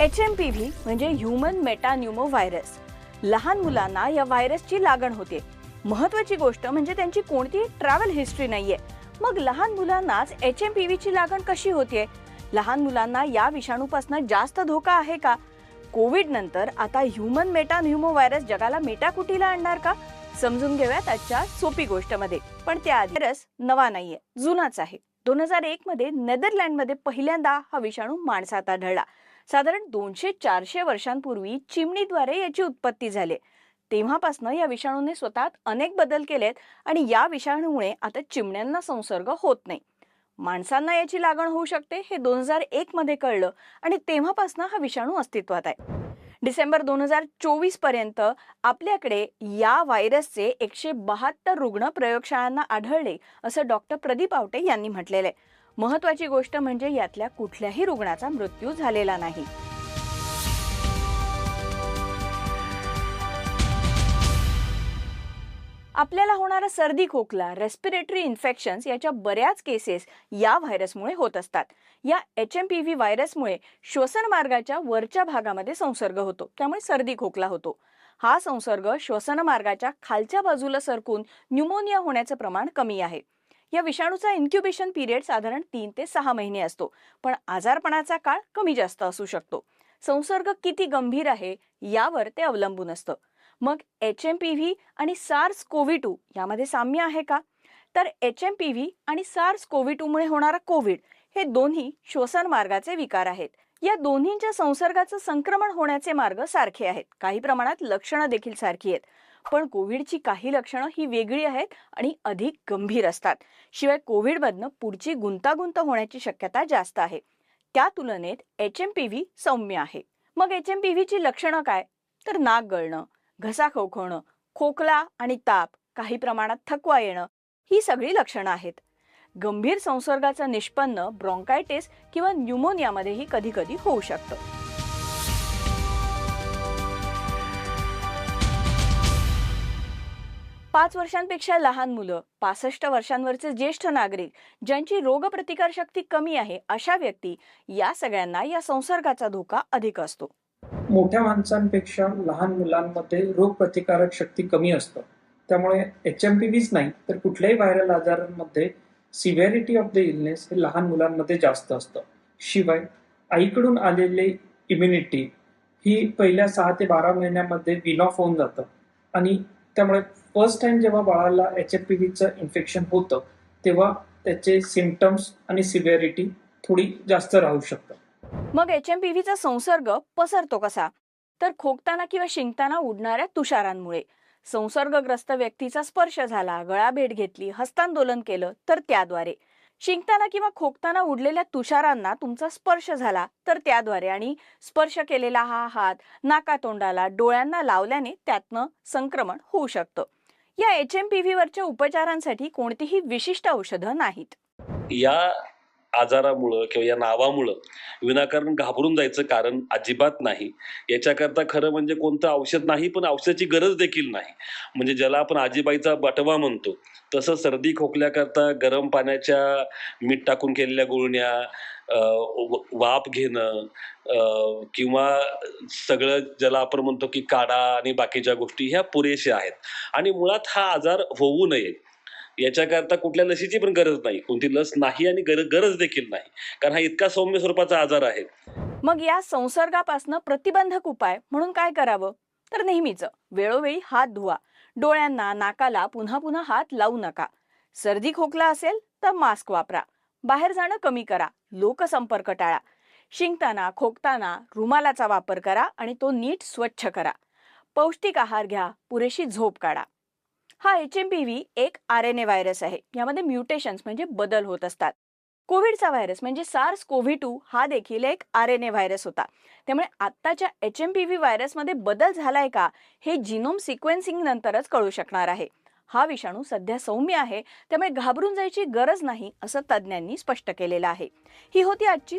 H M P V म्हणजे human मेटान्युमो virus लहान मुलांना या व्हायरसची लागण होते. महत्वाची गोष्ट म्हणजे त्यांची कोणतीही ट्रॅव्हल हिस्ट्री नाहीये. मग लहान मुलांनाच एच एम पी व्हीची लागण कशी होते? लहान मुलांना या विषाणूपासून जास्त धोका आहे का? कोविड नंतर आता ह्युमन मेटान्युमो व्हायरस जगाला मेटाकुटीला आणणार का? समजून घेऊयात आजच्या सोपी गोष्टमध्ये. पण त्याआधी व्हायरस नवा नाहीये जुनाच आहे. दोन हजार एक मध्ये नेदरलँडमध्ये पहिल्यांदा हा विषाणू माणसात आढळला. साधारण दोनशे चारशे वर्षांपूर्वी चिमणीद्वारे याची उत्पत्ती झाली. तेव्हापासनं या विषाणूने स्वतःत अनेक बदल केलेत आणि या विषाणूमुळे आता चिमण्यांना संसर्ग होत नाही. माणसांना याची लागण होऊ शकते हे दोन हजार एक मध्ये कळलं आणि तेव्हापासनं हा विषाणू अस्तित्वात आहे. डिसेंबर दोन हजार चोवीसपर्यंत आपल्याकडे या व्हायरसचे एकशे बहात्तर रुग्ण प्रयोगशाळांना आढळले असं डॉक्टर प्रदीप आवटे यांनी म्हटलेलं आहे. महत्वाची गोष्ट म्हणजे यातल्या कुठल्याही रुग्णाचा मृत्यू झालेला नाही. आपल्याला होणारा सर्दी खोकला रेस्पिरेटरी इन्फेक्शन्स याच्या बऱ्याच केसेस या व्हायरसमुळे होत असतात. या एच एम पी व्ही व्हायरसमुळे श्वसन मार्गाच्या वरच्या भागामध्ये संसर्ग होतो. त्यामुळे सर्दी खोकला होतो. हा संसर्ग श्वसन मार्गाच्या खालच्या बाजूला सरकून न्यूमोनिया होण्याचं प्रमाण कमी आहे. या विषाणूचा इन्क्युबेशन पिरियड साधारण तीन ते सहा महिने असतो. पण आजारपणाचा काळ कमी जास्त असू शकतो. संसर्ग किती गंभीर आहे यावर ते अवलंबून असतं. मग एच एम पी व्ही आणि सार्स कोव्ही टू यामध्ये साम्य आहे का? तर एच एम पी व्ही आणि सार्स कोव्ही टूमुळे होणारा कोविड हे दोन्ही श्वसन मार्गाचे विकार आहेत. या दोन्हींच्या संसर्गाचं संक्रमण होण्याचे मार्ग सारखे आहेत. काही प्रमाणात लक्षणं देखील सारखी आहेत. पण कोविडची काही लक्षणं ही वेगळी आहेत आणि अधिक गंभीर असतात. शिवाय कोविडमधनं पुढची गुंतागुंत होण्याची शक्यता जास्त आहे. त्या तुलनेत एच एम पी व्ही सौम्य आहे. मग एच एम पी व्हीची लक्षणं काय? तर नाक गळणं घसा खोखवणं खोकला आणि ताप काही प्रमाणात थकवा येणं ही सगळी लक्षणं आहेत. गंभीर संसर्गाचं निष्पन्न ब्रॉन्कायटिस किंवा न्यूमोनियामध्येही कधी कधी होऊ शकतं. पाच वर्षांपेक्षा लहान मुलं पासष्ट वर्षांवरचे ज्येष्ठ नागरिक ज्यांची रोगप्रतिकार शक्ती कमी आहे अशा व्यक्ती या सगळ्यांना या संसर्गाचा धोका अधिक असतो. मोठ्या माणसांपेक्षा लहान मुलांमध्ये रोगप्रतिकारक शक्ती कमी असतं. त्यामुळे एच एम पी वीच नाही तर कुठल्याही व्हायरल आजारांमध्ये सिव्हिरिटी ऑफ द इलनेस हे लहान मुलांमध्ये जास्त असतं. शिवाय आईकडून आलेले इम्युनिटी ही पहिल्या सहा ते बारा महिन्यामध्ये विन ऑफ होऊन जातं. आणि त्यामुळे फर्स्ट टाइम जेव्हा बाळाला एच एम पी व्हीचं इन्फेक्शन होतं तेव्हा त्याचे सिमटम्स आणि सिव्हिरिटी थोडी जास्त राहू शकतं. मग एच एम पी व्हीचा संसर्ग पसरतो कसा? तर खोकताना किंवा शिंकताना उडणाऱ्या तुषारांमुळे. संसर्गग्रस्त व्यक्तीचा स्पर्श झाला गळा भेट घेतली हस्तांदोलन केलं तर त्याद्वारे. शिंकताना किंवा खोकताना उडलेल्या तुषारांना तुमचा स्पर्श झाला तर त्याद्वारे. आणि स्पर्श केलेला हा हात नाकातोंडाला डोळ्यांना लावल्याने त्यातनं संक्रमण होऊ शकतं. या एच एम पी व्हीवरच्या उपचारांसाठी कोणतीही विशिष्ट औषधं नाहीत. या आजारामुळं किंवा या नावामुळं विनाकारण घाबरून जायचं कारण अजिबात नाही. याच्याकरता खरं म्हणजे कोणतं औषध नाही पण औषधाची गरज देखील नाही. म्हणजे ज्याला आपण आजीबाईचा बटवा म्हणतो तसं सर्दी खोकल्याकरता गरम पाण्याच्या मीठ टाकून केलेल्या गुळण्या वाप व- वाफ घेणं किंवा सगळं ज्याला आपण म्हणतो की काढा आणि बाकीच्या गोष्टी ह्या पुरेशा आहेत. आणि मुळात हा आजार होऊ नये. याच्याकरता कुठल्या लसीची पण गरज नाही. कोणती लस नाही आणि गर गरज देखील नाही. कारण हा इतका सौम्य स्वरूपाचा आजार आहे. मग या संसर्गापासून प्रतिबंधक उपाय म्हणून काय करावं? तर नेहमीच वेळोवेळी हात धुवा. डोळ्यांना नाकाला पुन्हा पुन्हा हात लावू नका. सर्दी खोकला असेल तर मास्क वापरा. बाहेर जाणं कमी करा. लोकसंपर्क टाळा. शिंकताना खोकताना रुमालाचा वापर करा आणि तो नीट स्वच्छ करा. पौष्टिक आहार घ्या. पुरेशी झोप काढा. हा एच एम पी व्ही एक आर एन ए व्हायरस आहे. यामध्ये म्युटेशन्स म्हणजे बदल होत असतात. कोविडचा व्हायरस म्हणजे सार्स कोव्ही टू हा देखील एक आर एन ए व्हायरस होता. त्यामुळे आत्ताच्या एच एम पी व्ही व्हायरसमध्ये बदल झालाय का हे जिनोम सिक्वेन्सिंग नंतरच कळू शकणार आहे. हा विषाणू सध्या सौम्य आहे. त्यामुळे घाबरून जायची गरज नाही असं तज्ज्ञांनी स्पष्ट केलेलं आहे. ही होती आजची